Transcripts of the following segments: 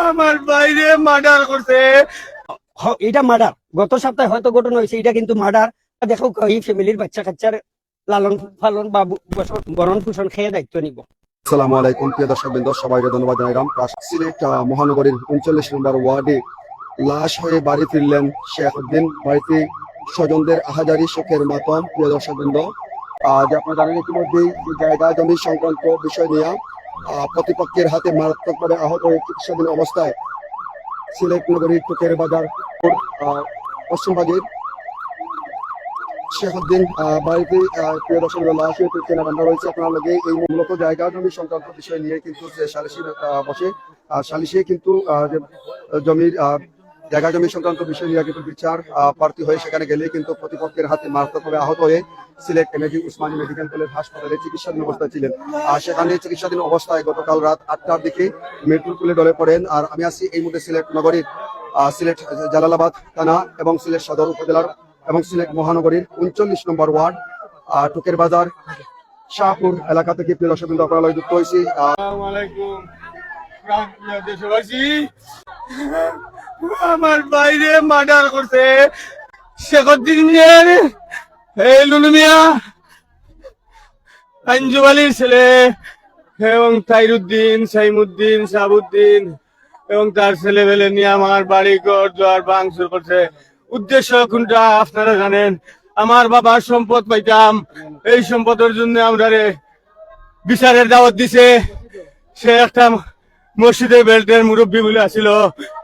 আমার বাইরে মার্ডার করছে। হ- এটা মার্ডার। গত সপ্তাহে হয়তো ঘটনা হয়েছে এটা কিন্তু মার্ডার। দেখো এই ফ্যামিলির বাচ্চা কাচ্চার লালন পালন বা বরণ পোষণ খেয়ে দায়িত্ব নিব। আসসালামু আলাইকুম প্রিয় দর্শকবৃন্দ সবাইকে ধন্যবাদ জানাইলাম সিলেট মহানগরীর উনচল্লিশ নম্বর ওয়ার্ডে লাশ হয়ে বাড়ি ফিরলেন শেখ উদ্দিন। বাড়িতে স্বজনদের আহাজারি শোকের মাতম প্রিয় দর্শকবৃন্দ যে আপনারা জানেন ইতিমধ্যেই জায়গা জমি সংক্রান্ত বিষয় নিয়ে প্রতিপক্ষের হাতে মারাত্মকভাবে আহত হয়ে চিকিৎসাধীন অবস্থায় সিলেট নগরীর টুকের বাজার পশ্চিমবাগের শেখুদ্দিন বাড়িতে প্রিয় দর্শক লাশ হয়ে রয়েছে আপনার লগে। এই মূলত জায়গা জমি সংক্রান্ত বিষয় নিয়ে কিন্তু যে সালিশি বসে সালিশে কিন্তু জমির জায়গা জমি সংক্রান্ত বিষয় নিয়ে কিন্তু বিচার প্রার্থী হয়ে সেখানে গেলে কিন্তু প্রতিপক্ষের হাতে মারাত্মকভাবে আহত হয়ে Sylhet MAG Osmani medical college হাসপাতালে চিকিৎসাধীন অবস্থায় ছিলেন। আর সেখানে চিকিৎসাধীন অবস্থায় গতকাল রাত আটটার দিকে মৃত্যুর কুলে ডলে পড়েন। আর আমি আছি এই মুহূর্তে সিলেট নগরীর সিলেট জালালাবাদ থানা এবং সিলেট সদর উপজেলার এবং সিলেট মহানগরীর উনচল্লিশ নম্বর ওয়ার্ড টুকের বাজার, শাহপুর এলাকা থেকে প্রিয় দর্শক বৃন্দ আপনারা যুক্ত হয়েছি। দেশবাসী। আমার বাইরে মার্ডার করছে। শেখুদ্দিনের এই লুলুমিয়া আঞ্জু আলীর ছেলে, এবং তাইরুদ্দিন সাইমুদ্দিন সাবুদ্দিন এবং তার ছেলে পেলে নিয়ে আমার বাড়ি ঘর, দুয়ার ভাঙচুর করছে। উদ্দেশ্য কোনটা আপনারা জানেন? আমার বাবার সম্পদ পাইতাম। এই সম্পদের জন্য আমরা বিচারের দাওয়াত দিছে। সে একটা মসজিদের বেল্টের মুরব্বী বলে আসিল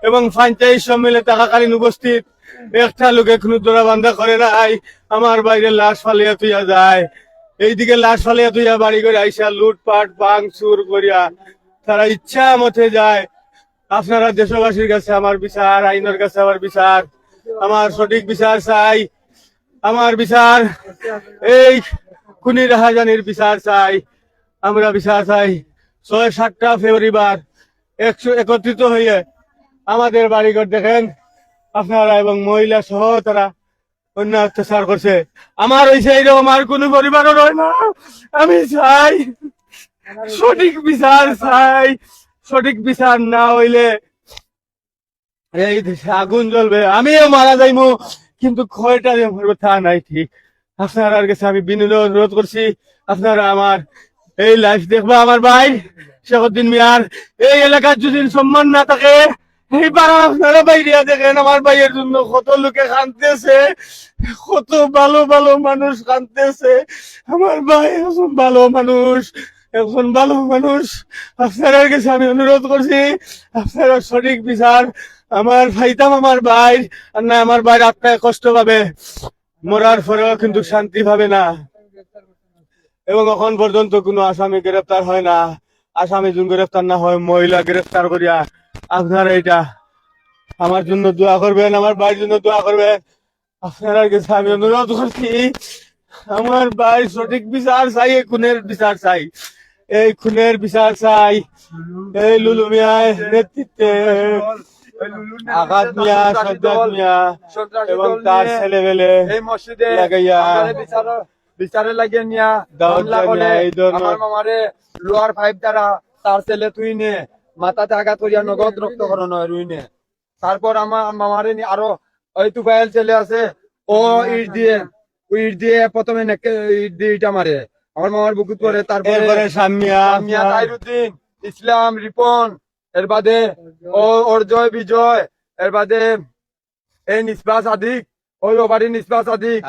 এবং পঞ্চায়েত সম্মেলনে থাকাকালীন উপস্থিত একটা লোকে কোনো দোড়া বান্ধা করে নাই। আমার বাইরে লাশ ফালিয়া তুইয়া যায়। এইদিকে লাশ ফালিয়া তুইয়া বাড়ি করে আইসা লুটপাট বাং চুর করিয়া তারা ইচ্ছা মতে যায়। আপনারা দেশবাসীর কাছে আমার বিচার, আইনের কাছে আমার বিচার, আমার সঠিক বিচার চাই, আমার বিচার, এই খুনি রাহাজানির বিচার চাই, আমরা বিচার চাই। ছয় সাতটা ফেব্রুয়ারি একশো একত্রিত হয়ে আমাদের বাড়িঘর দেখেন। আপনারা এবং মহিলা সহ তারা অন্য অত্যাচার করছে। আমার হয়েছে এইরকম আর কোনো পরিবারও রয় না। আমি চাই, সঠিক বিচার চাই। সঠিক বিচার না হইলে এই দেশে আগুন জ্বলবে, আমিও মারা যাইমু। কিন্তু ক্ষয়টা তা নাই ঠিক। আপনার কাছে আমি বিনোদন অনুরোধ করছি, আপনারা আমার এই লাইফ দেখবা, আমার ভাই। শেখুদ্দিন মিয়ার এই এলাকার যদি সম্মান না থাকে কত লোকে কত মানুষ আমি অনুরোধ করছি, আপনারা সঠিক বিচার। আমার ভাইতাম আমার ভাই, আর না, আমার ভাই আপনার কষ্ট পাবে। মরার পরেও কিন্তু শান্তি পাবে না। এবং এখন পর্যন্ত কোনো আসামি গ্রেফতার হয় না। আসামি যোন গ্রেফতার না হয় মহিলা গ্রেফতার করিয়া আপনারা এটা আমার জন্য দোয়া করবেন আমার ভাইয়ের জন্য দোয়া করবেন। আপনারা কাছে আমি অনুরোধ করছি আমার ভাই সঠিক বিচার চাই এই খুনের বিচার চাই। এই খুনের বিচার চাই। এই লুলু মিয়ার নেতৃত্বে আঘাত মিয়া সজ্জাদ মিয়া এবং তার ছেলে পেলে লাগাইয়া বিচার- লাগিয়ে নিয়া হামলা করে আমার মামারে লোয়ার ফাইভ দ্বারা তার ছেলে তুই নে মাথাতে আঘাত করিয়া নগদ রক্তকরণ হয় রুইনে। তারপর আমার মামারে নি- আরও ওই তুফাইল ছেলে আছে ও ইট দিয়ে ওই ইট দিয়ে প্রথমে নেকে ইট দিয়ে ইটা মারে। আমার মামার বুকুত করে তারপরে সামিয়া তাইরুদ্দিন ইসলাম রিপন এর বাদে ও অর্জয় বিজয় এর বাদে এ নিসবা সাদিক ওই নিসবা সাদিক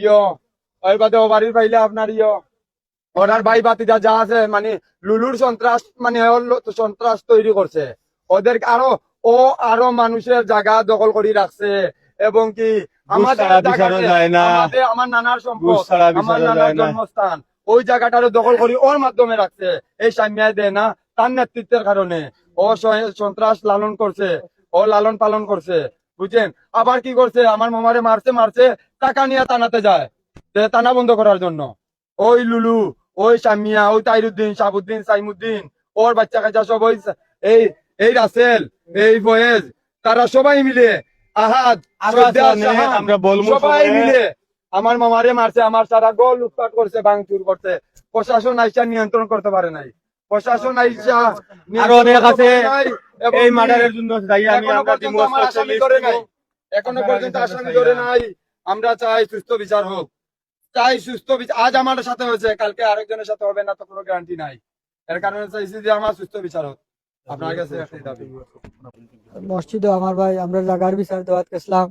ইয়ো। ওই বাদে পাইলে আপনার ইয়ো। ওনার ভাই যা আছে মানে লুলুর সন্ত্রাস মানে সন্ত্রাস তৈরি করছে। ওদের আরও ও আরও মানুষের জায়গা দখল করে রাখছে। এবং কি আমাদের আমার নানার সম্পদ আমার নানার জন্মস্থান ওই জায়গাটারও দখল করি ওর মাধ্যমে রাখছে। এই সামিয়ায় দেয় না তার নেতৃত্বের কারণে। ও সন্ত্রাস লালন করছে। ও লালন পালন করছে। বুঝছেন? আবার কি করছে? আমার মামারে মারছে মারছে টাকা নিয়ে টানাতে যায়। টানা বন্ধ করার জন্য। ওই লুলু ওই সামিয়া ওই তাইরুদ্দিন সাবুদ্দিন সাইমুদ্দিন ওর বাচ্চা কাচ্চা সব ওই এই এই রাসেল এই বয়েজ তারা সবাই মিলে আহাদ আমরা বলব সবাই। মিলে আমার মামারে মারছে আমার সারা গোল লুটপাট করছে ভাঙচুর করছে। প্রশাসন আইসা নিয়ন্ত্রণ করতে পারে নাই। প্রশাসন আইসা আরও অনেক আছে এই মার্ডারের জন্য দায়ী আমি আমরা এখনও পর্যন্ত আসামি ধরে নাই। আমরা চাই সুস্থ বিচার হোক। চাই সুস্থ বিচার আজ আমার সাথে হয়েছে কালকে আরেকজনের সাথে হবে না তো কোনো গ্যারান্টি নাই। এর কারণে চাইছি যে আমার সুস্থ বিচার হোক। আপনার কাছে একটাই দাবি। মসজিদে আমার ভাই আমরা জাগার বিচার দেওয়াত গেছিলাম।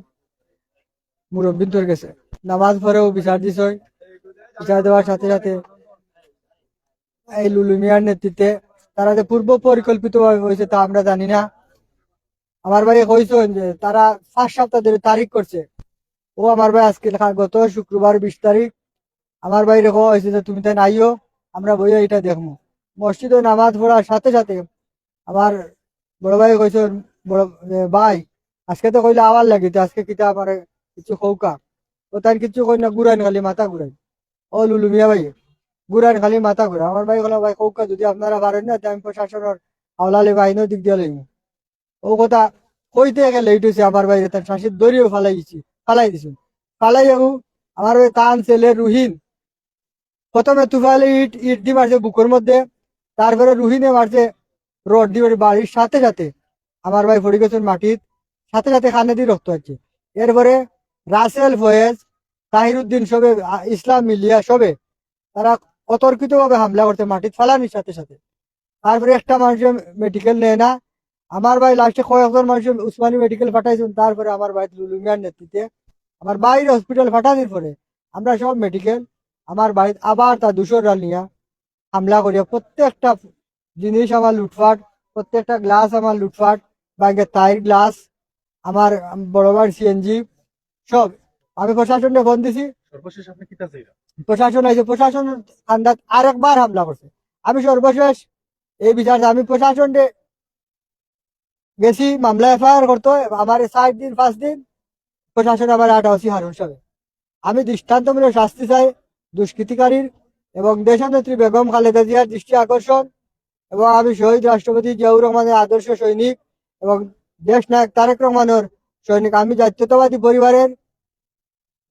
মুরব্বিন্দর গেছে। নামাজ পড়েও বিচার দিছ। বিচার দেওয়ার সাথে সাথে এই লুলু মিয়ার নেতৃত্বে তারা যে পূর্ব পরিকল্পিত ভাবে হয়েছে তা আমরা জানি না। আমার ভাই কইছেন যে তারা পাঁচ সপ্তাহ ধরে তারিখ করছে। ও আমার ভাই আজকে গত শুক্রবার বিশ তারিখ। আমার ভাই রেখো হয়েছে যে তুমি তাই নাইও, আমরা বইয়া এটা দেখব। মসজিদে নামাজ পড়ার সাথে সাথে আমার বড় ভাই কইছেন, বড় ভাই, আজকে তো কইলে আওয়ার লাগিতে আজকে কিতা আমার কিছু খৌকা ও তার কিছু কই না গুড়ান খালি মাথা ঘুরাই ও লুলু মিয়া ভাই। গুড়ান খালি মাথা ঘুরা। আমার ভাই বলো ভাই খৌকা যদি আপনারা পারেন না আমি প্রশাসনের হাওলালে বাহিনীর দিক দিয়ে লইব ও কথা কইতে গেলে এইটুছে আমার ভাই তার শাসিত দড়িও ফালাই দিছি ফালাই দিছি। ফালাই যাব আমার ওই কান ছেলে রুহিন। প্রথমে তুফালে ইট ইট দি মারছে বুকের মধ্যে, তারপরে রুহিনে মারছে রড দিয়ে বাড়ির সাথে সাথে। আমার ভাই পড়ে গেছেন মাটির সাথে সাথে খানে দিয়ে রক্ত আছে এরপরে রাসেল ফয়েজ, তাহিরুদ্দিন সবে ইসলাম মিলিয়া সবে, তারা অতর্কিত ভাবে হামলা করতে মাটির ফালানির সাথে সাথে। তারপরে একটা মানুষের মেডিকেল নেয় না। আমার ভাই লাস্টে কয়েকজন মানুষের উসমানী মেডিকেল পাঠাইছেন। তারপরে আমার ভাই লুলুমিয়ার নেতৃত্বে। আমার বাইরে হসপিটাল পাঠানোর পরে আমরা সব মেডিকেল আমার বাড়িতে আবার তার দুশো ডাল নিয়ে হামলা করিয়া প্রত্যেকটা জিনিস আমার লুটফাট প্রত্যেকটা গ্লাস আমার লুটফাট ব্যাংকের টায়ার গ্লাস আমার বড় ভাই সিএনজি সব। আমি প্রশাসনকে ফোন দিছি। সর্বশেষ আপনি কি প্রশাসন আছে, প্রশাসন আন্দাজ আরেকবার হামলা করছে। আমি সর্বশেষ এই বিচার আমি প্রশাসনকে গেছি, মামলা এফআইআর করতো আমার ষাট দিন, পাঁচ দিন প্রশাসন আমার আট আশি হারুন সাহেব। আমি দৃষ্টান্তমূলক শাস্তি চাই, দুষ্কৃতিকারীর এবং দেশনেত্রী বেগম খালেদা জিয়ার দৃষ্টি আকর্ষণ এবং আমি শহীদ রাষ্ট্রপতি জিয়াউর রহমানের আদর্শ সৈনিক এবং দেশ নায়ক তারেক রহমানের সৈনিক। আমি জাতীয়তাবাদী পরিবারের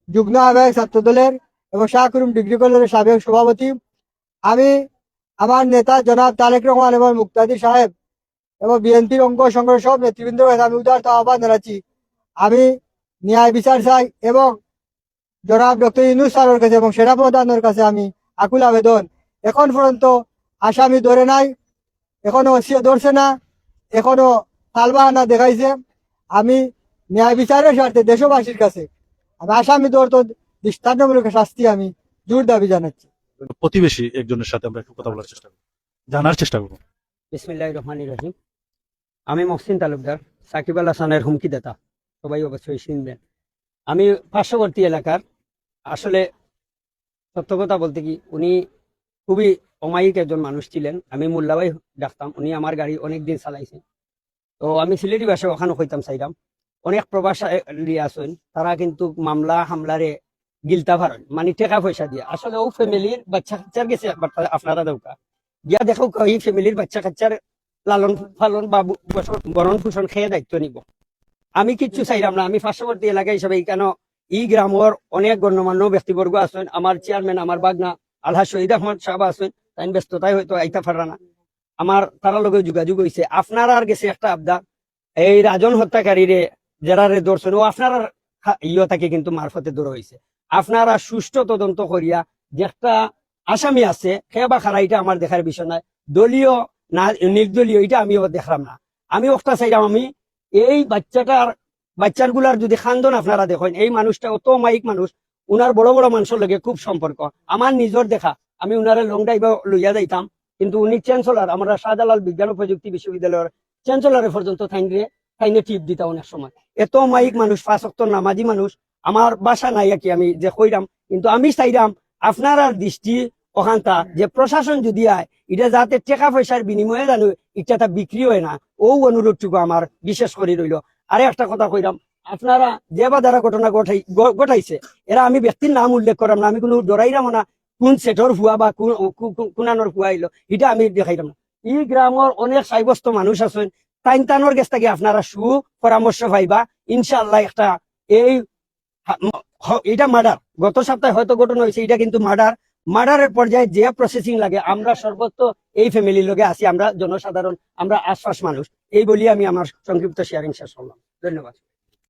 যুগ্ম আহ্বায়ক ছাত্র দলের এবং শাহরুম ডিগ্রি কলেজের সাবেক সভাপতি। আমি আমার নেতা জনাব তারেক রহমান এবং মুক্তাদি সাহেব এবং বিএনপির অঙ্গ সংগ্রহ সব নেতৃবৃন্দের কাছে আমি উদারত আহ্বান জানাচ্ছি আমি ন্যায় বিচার চাই এবং জনাব ডক্টর ইনুস স্যারের কাছে এবং সেনা প্রধানের কাছে আমি আকুল আবেদন। এখন পর্যন্ত আসামি ধরে নাই, এখনও সে ধরছে না, এখনও তালবাহানা দেখাইছে। আমি ন্যায় বিচারের স্বার্থে দেশবাসীর কাছে, আমি আসামি ধরতো দৃষ্টান্তমূলক শাস্তি আমি জোর দাবি জানাচ্ছি। প্রতিবেশী একজনের সাথে আমরা একটু কথা বলার চেষ্টা করব। জানার চেষ্টা করব। বিসমিল্লাহ রহমান রহিম। আমি মহসিন তালুকদার সাকিব আল হাসানের হুমকিদাতা সবাই অবশ্যই চিনবেন আমি পার্শ্ববর্তী এলাকার। আসলে সত্য কথা বলতে কি উনি খুবই অমায়িক একজন মানুষ ছিলেন। আমি মোল্লাবাই ডাকতাম উনি আমার গাড়ি অনেক দিন চালাইছেন। তো আমি সিলেটি ভাষায় ওখানে কইতাম চাইতাম। অনেক প্রবাসী আছেন তারা কিন্তু মামলা হামলারে গিলতা পারেন মানে টাকা পয়সা দিয়ে। আসলে ও ফ্যামিলির বাচ্চা কাচ্চার গেছে একবার আপনারা দৌকা গিয়া দেখো এই ফ্যামিলির বাচ্চা কাচ্চার লালন পালন বা বরণ পোষণ খেয়ে দায়িত্ব নিব। আমি কিচ্ছু চাইলাম না, আমি পার্শ্ববর্তী এলাকা হিসাবে কেন এই গ্রামের অনেক গণ্যমান্য ব্যক্তিবর্গ আছেন। আমার চেয়ারম্যান আমার বাগনা আল্লাহ শহীদ আহমদ সাহেব আছেন। তাই ব্যস্ততায় হয়তো আইতা পারা না। আমার তারা লগে যোগাযোগ হয়েছে আপনার আর গেছে একটা আবদা এই রাজন হত্যাকারীরে যারারে ধরছেন ও আপনার ইয়ে তাকে কিন্তু মারফতে ধরা হয়েছে আপনারা সুষ্ঠু তদন্ত করিয়া যে একটা আসামি আছে সে খারা, এটা আমার দেখার বিষয় নয় দলীয় না, নির্দলীয়, এটা আমিও দেখলাম না। আমি একটা চাইলাম আমি, এই বাচ্চাটার বাচ্চারগুলার যদি খান্দন আপনারা দেখেন, এই মানুষটা অত মাইক মানুষ, উনার বড় বড় মানুষের লগে খুব সম্পর্ক। আমার নিজের দেখা, আমি উনারে লং ড্রাইভ লইয়া যাইতাম, কিন্তু উনি চ্যান্সেলর আমরা শাহজালাল বিজ্ঞান ও প্রযুক্তি বিশ্ববিদ্যালয়ের চ্যান্সেলরে পর্যন্ত থাইনে থাইনে টিপ দিতাম অনেক সময়। এত মাইক মানুষ অক্টর নামাজি মানুষ আমার বাসা নাই আর কি, আমি যে কইরাম কিন্তু আমি চাইরাম আপনার আর দৃষ্টি ওখানটা যে প্রশাসন যদি আয় এটা যাতে টাকা পয়সার বিনিময়ে জানো তা বিক্রি হয় না। ও অনুরোধটুকু আমার বিশেষ করে রইল। আরে একটা কথা কইরাম, আপনারা যে বা দ্বারা ঘটনা ঘটাইছে, এরা আমি ব্যক্তির নাম উল্লেখ করাম না, আমি কোনো ডরাইরাম না, কোন সেটর হুয়া বা কোনানোর হুয়া আইলো এটা আমি দেখাইলাম না। ই গ্রামের অনেক সাব্যস্ত মানুষ আছেন টাইন টানোর গেছ থেকে আপনারা সু পরামর্শ পাইবা, ইনশাআল্লাহ একটা এই এটা মার্ডার গত সপ্তাহে হয়তো ঘটনা হয়েছে এটা কিন্তু মার্ডার মার্ডারের পর্যায়ে যে প্রসেসিং লাগে, আমরা সর্বত্র এই ফ্যামিলির লোকে আসি আমরা জনসাধারণ, আমরা আশ্বাস মানুষ। এই বলি আমি আমার সংক্ষিপ্ত শেয়ারিং শেষ করলাম। ধন্যবাদ।